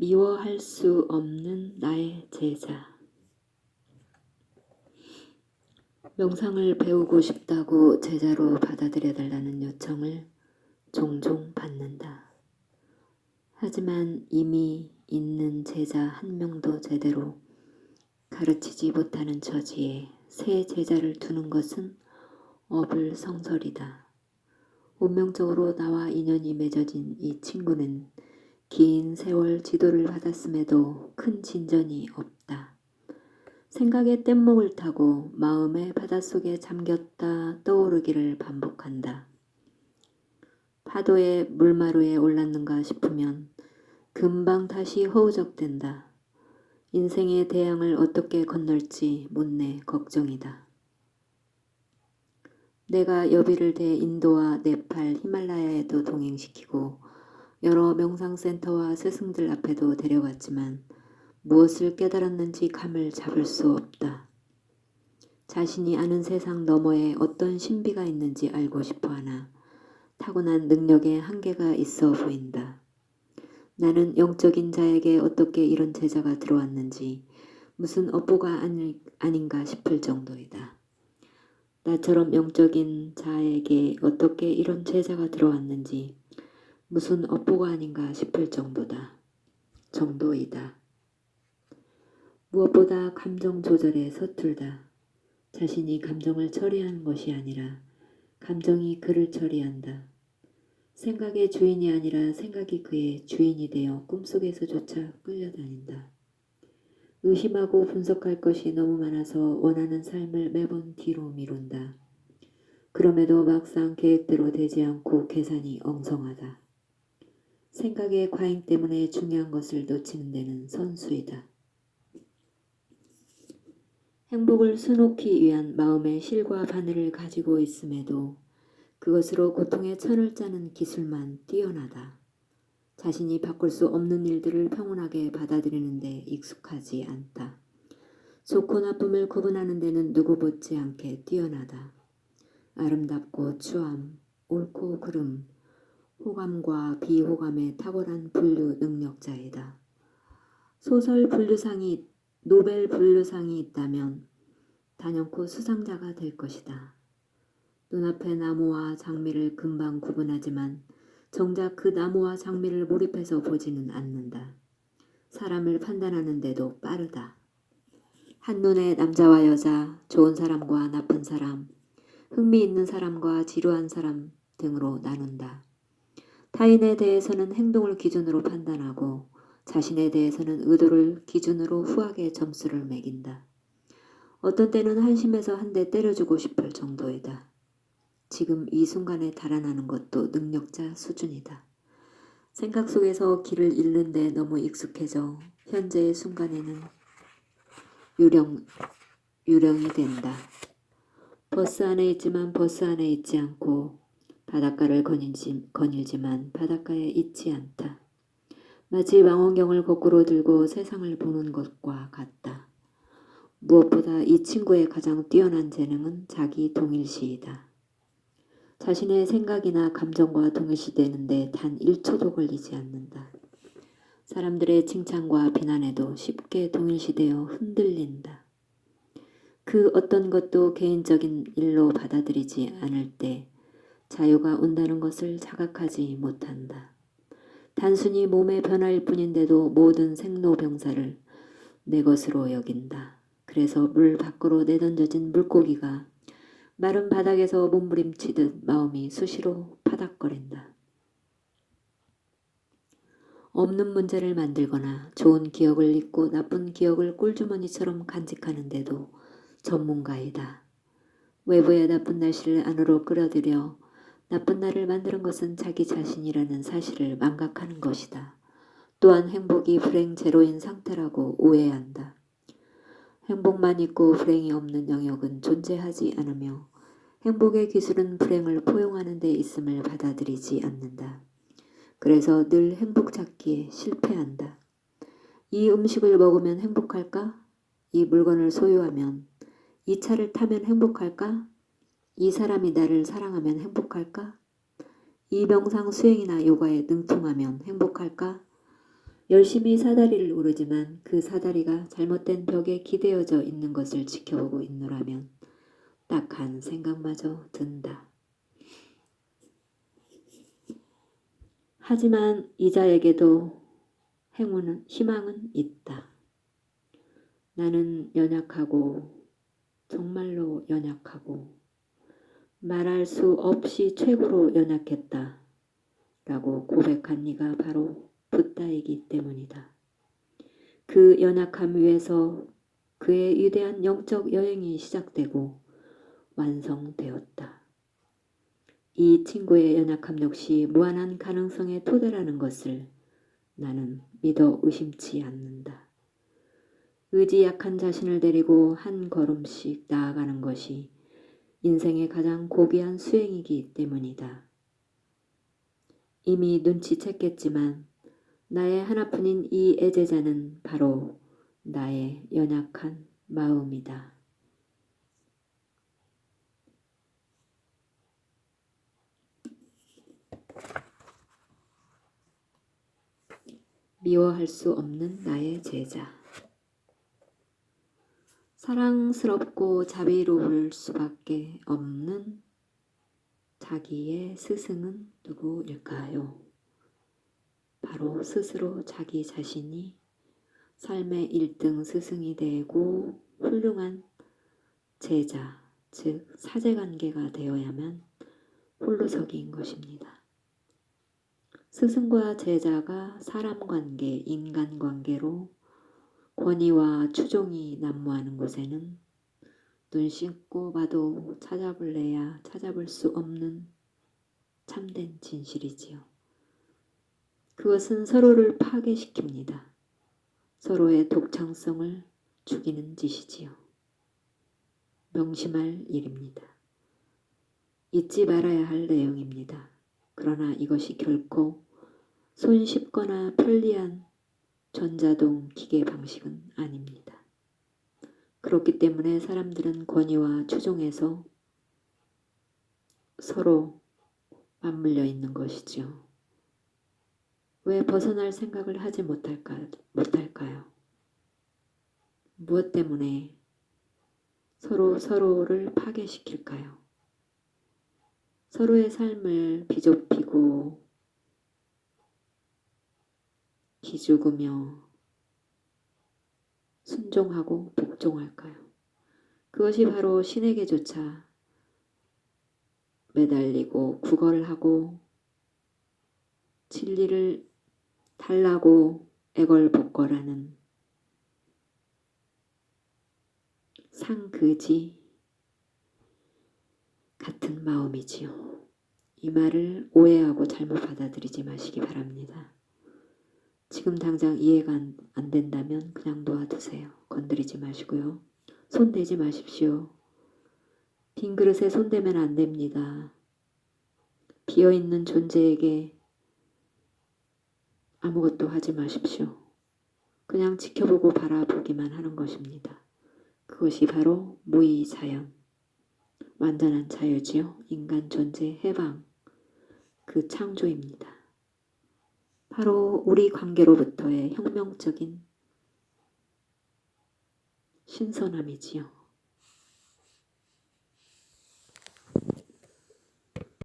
미워할 수 없는 나의 제자. 명상을 배우고 싶다고 제자로 받아들여 달라는 요청을 종종 받는다. 하지만 이미 있는 제자 한 명도 제대로 가르치지 못하는 처지에 새 제자를 두는 것은 어불성설이다. 운명적으로 나와 인연이 맺어진 이 친구는 긴 세월 지도를 받았음에도 큰 진전이 없다. 생각의 뗏목을 타고 마음의 바닷속에 잠겼다 떠오르기를 반복한다. 파도의 물마루에 올랐는가 싶으면 금방 다시 허우적된다. 인생의 대양을 어떻게 건널지 못내 걱정이다. 내가 여비를 대 인도와 네팔, 히말라야에도 동행시키고 여러 명상센터와 스승들 앞에도 데려갔지만 무엇을 깨달았는지 감을 잡을 수 없다. 자신이 아는 세상 너머에 어떤 신비가 있는지 알고 싶어 하나 타고난 능력에 한계가 있어 보인다. 나는 영적인 자에게 어떻게 이런 제자가 들어왔는지 무슨 업보가 아니, 아닌가 싶을 정도이다. 나처럼 영적인 자에게 어떻게 이런 제자가 들어왔는지 무슨 업보가 아닌가 싶을 정도다. 정도이다. 무엇보다 감정 조절에 서툴다. 자신이 감정을 처리하는 것이 아니라 감정이 그를 처리한다. 생각의 주인이 아니라 생각이 그의 주인이 되어 꿈속에서조차 끌려다닌다. 의심하고 분석할 것이 너무 많아서 원하는 삶을 매번 뒤로 미룬다. 그럼에도 막상 계획대로 되지 않고 계산이 엉성하다. 생각의 과잉 때문에 중요한 것을 놓치는 데는 선수이다. 행복을 수놓기 위한 마음의 실과 바늘을 가지고 있음에도 그것으로 고통의 천을 짜는 기술만 뛰어나다. 자신이 바꿀 수 없는 일들을 평온하게 받아들이는데 익숙하지 않다. 좋고 나쁨을 구분하는 데는 누구 못지 않게 뛰어나다. 아름답고 추함, 옳고 그름, 호감과 비호감의 탁월한 분류 능력자이다. 소설 분류상이 노벨 분류상이 있다면 단연코 수상자가 될 것이다. 눈앞의 나무와 장미를 금방 구분하지만 정작 그 나무와 장미를 몰입해서 보지는 않는다. 사람을 판단하는데도 빠르다. 한눈에 남자와 여자, 좋은 사람과 나쁜 사람, 흥미 있는 사람과 지루한 사람 등으로 나눈다. 타인에 대해서는 행동을 기준으로 판단하고 자신에 대해서는 의도를 기준으로 후하게 점수를 매긴다. 어떤 때는 한심해서 한 대 때려주고 싶을 정도이다. 지금 이 순간에 달아나는 것도 능력자 수준이다. 생각 속에서 길을 잃는데 너무 익숙해져 현재의 순간에는 유령, 유령이 된다. 버스 안에 있지만 버스 안에 있지 않고 바닷가를 거닐지, 거닐지만 바닷가에 있지 않다. 마치 망원경을 거꾸로 들고 세상을 보는 것과 같다. 무엇보다 이 친구의 가장 뛰어난 재능은 자기 동일시이다. 자신의 생각이나 감정과 동일시되는데 단 1초도 걸리지 않는다. 사람들의 칭찬과 비난에도 쉽게 동일시되어 흔들린다. 그 어떤 것도 개인적인 일로 받아들이지 않을 때 자유가 온다는 것을 자각하지 못한다. 단순히 몸의 변화일 뿐인데도 모든 생로병사를 내 것으로 여긴다. 그래서 물 밖으로 내던져진 물고기가 마른 바닥에서 몸부림치듯 마음이 수시로 파닥거린다. 없는 문제를 만들거나 좋은 기억을 잊고 나쁜 기억을 꿀주머니처럼 간직하는데도 전문가이다. 외부의 나쁜 날씨를 안으로 끌어들여 나쁜 날을 만드는 것은 자기 자신이라는 사실을 망각하는 것이다. 또한 행복이 불행 제로인 상태라고 오해한다. 행복만 있고 불행이 없는 영역은 존재하지 않으며 행복의 기술은 불행을 포용하는 데 있음을 받아들이지 않는다. 그래서 늘 행복 찾기에 실패한다. 이 음식을 먹으면 행복할까? 이 물건을 소유하면, 이 차를 타면 행복할까? 이 사람이 나를 사랑하면 행복할까? 이 명상 수행이나 요가에 능통하면 행복할까? 열심히 사다리를 오르지만 그 사다리가 잘못된 벽에 기대어져 있는 것을 지켜보고 있노라면 딱 한 생각마저 든다. 하지만 이자에게도 행운은 희망은 있다. 나는 연약하고 정말로 연약하고 말할 수 없이 최고로 연약했다. 라고 고백한 이가 바로 붓다이기 때문이다. 그 연약함 위에서 그의 위대한 영적 여행이 시작되고 완성되었다. 이 친구의 연약함 역시 무한한 가능성의 토대라는 것을 나는 믿어 의심치 않는다. 의지 약한 자신을 데리고 한 걸음씩 나아가는 것이 인생의 가장 고귀한 수행이기 때문이다. 이미 눈치챘겠지만 나의 하나뿐인 이 애제자는 바로 나의 연약한 마음이다. 미워할 수 없는 나의 제자. 사랑스럽고 자비로울 수밖에 없는 자기의 스승은 누구일까요? 바로 스스로 자기 자신이 삶의 1등 스승이 되고 훌륭한 제자, 즉 사제관계가 되어야만 홀로서기인 것입니다. 스승과 제자가 사람관계, 인간관계로 권위와 추종이 난무하는 곳에는 눈 씻고 봐도 찾아볼래야 찾아볼 수 없는 참된 진실이지요. 그것은 서로를 파괴시킵니다. 서로의 독창성을 죽이는 짓이지요. 명심할 일입니다. 잊지 말아야 할 내용입니다. 그러나 이것이 결코 손쉽거나 편리한 전자동 기계 방식은 아닙니다. 그렇기 때문에 사람들은 권위와 추종에서 서로 맞물려 있는 것이죠. 왜 벗어날 생각을 하지 못할까, 못할까요? 무엇 때문에 서로 서로를 파괴시킬까요? 서로의 삶을 비좁히고 기죽으며 순종하고 복종할까요? 그것이 바로 신에게조차 매달리고 구걸을 하고 진리를 달라고 애걸복걸하는 상그지 같은 마음이지요. 이 말을 오해하고 잘못 받아들이지 마시기 바랍니다. 지금 당장 이해가 안, 안 된다면 그냥 놓아두세요. 건드리지 마시고요. 손 대지 마십시오. 빈 그릇에 손 대면 안 됩니다. 비어있는 존재에게 아무것도 하지 마십시오. 그냥 지켜보고 바라보기만 하는 것입니다. 그것이 바로 무의 자연, 완전한 자유지요. 인간 존재 해방, 그 창조입니다. 바로 우리 관계로부터의 혁명적인 신선함이지요.